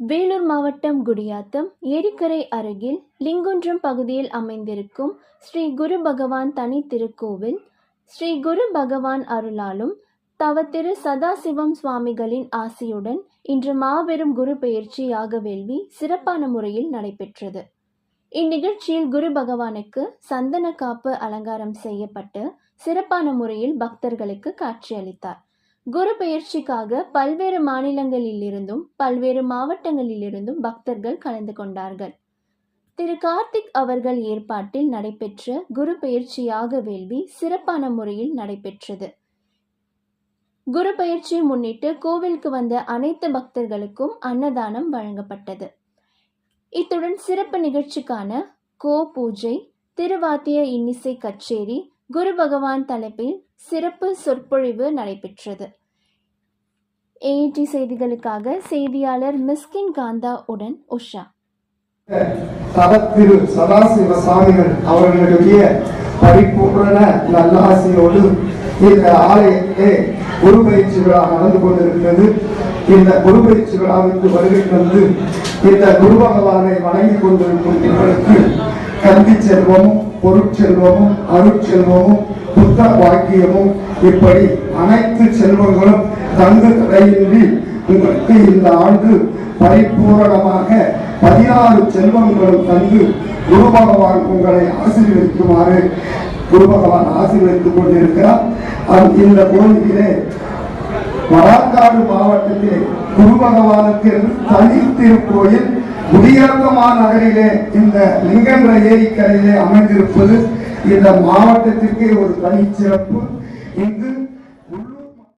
வேலூர் மாவட்டம் குடியாத்தம் ஏரிக்கரை அருகில் லிங்குன்றம் பகுதியில் அமைந்திருக்கும் ஸ்ரீ குரு பகவான் தனி திருக்கோவில். ஸ்ரீ குரு பகவான் அருளாலும் தவத்திரு சதாசிவம் சுவாமிகளின் ஆசியுடன் இன்று மாபெரும் குரு பெயர்ச்சி யாக வேள்வி சிறப்பான முறையில் நடைபெற்றது. இந்நிகழ்ச்சியில் குரு பகவானுக்கு சந்தன காப்பு அலங்காரம் செய்யப்பட்டு சிறப்பான முறையில் பக்தர்களுக்கு காட்சியளித்தார். குரு பெயர்ச்சிக்காக பல்வேறு மாநிலங்களிலிருந்தும் பல்வேறு மாவட்டங்களிலிருந்தும் பக்தர்கள் கலந்து கொண்டார்கள். திரு. கார்த்திக் அவர்கள் ஏற்பாட்டில் நடைபெற்ற குரு பெயர்ச்சியாக வேள்வி சிறப்பான முறையில் நடைபெற்றது. குரு பெயர்ச்சியை முன்னிட்டு கோவிலுக்கு வந்த அனைத்து பக்தர்களுக்கும் அன்னதானம் வழங்கப்பட்டது. இத்துடன் சிறப்பு நிகழ்ச்சிக்கான கோ பூஜை திருவாத்திய இன்னிசை கச்சேரி குரு பகவான் தலைப்பில் சிறப்பு சொற்பொழிவு நடைபெற்றது. ஏஐடி செய்திகளுக்காக செய்தியாளர் மிஸ்கின் காந்தா உடன் உஷா. தவத்திரு சதாசிவ சாமிகள் அவர்களுடைய பரிபூர்ண நல்லாசியோடு இந்த ஆலயத்திலே குரு பயிற்சி விழா நடந்து கொண்டிருக்கிறது. இந்த குரு பயிற்சி விழாவிற்கு வருகை தந்து இந்த குரு பகவானை வணங்கி கொண்டிருக்கும் எங்களுக்கு கல்வி செல்வமும் பொருட்செல்வமும் அருட்செல்வமும் புத்த வாக்கியமும் இப்படி அனைத்து செல்வங்களும் தங்கு தடையின்றி உங்களுக்கு இந்த ஆண்டு பரிபூரணமாக பதினாறு செல்வங்களும் தந்து குரு பகவான் உங்களை ஆசீர்வதிக்குமாறு குரு பகவான் ஆசீர்வதித்துக் கொண்டிருக்கிறார். இந்த கோயிலிலே வடக்காடு மாவட்டத்திலே குரு பகவானுக்கு தனி திருக்கோயில் குடியாத்தமா நகரிலே இந்த லிங்கன்ற ஏரிக்கரையிலே அமைந்திருப்பது இந்த மாவட்டத்திற்கே ஒரு தனிச்சிறப்பு. இங்கு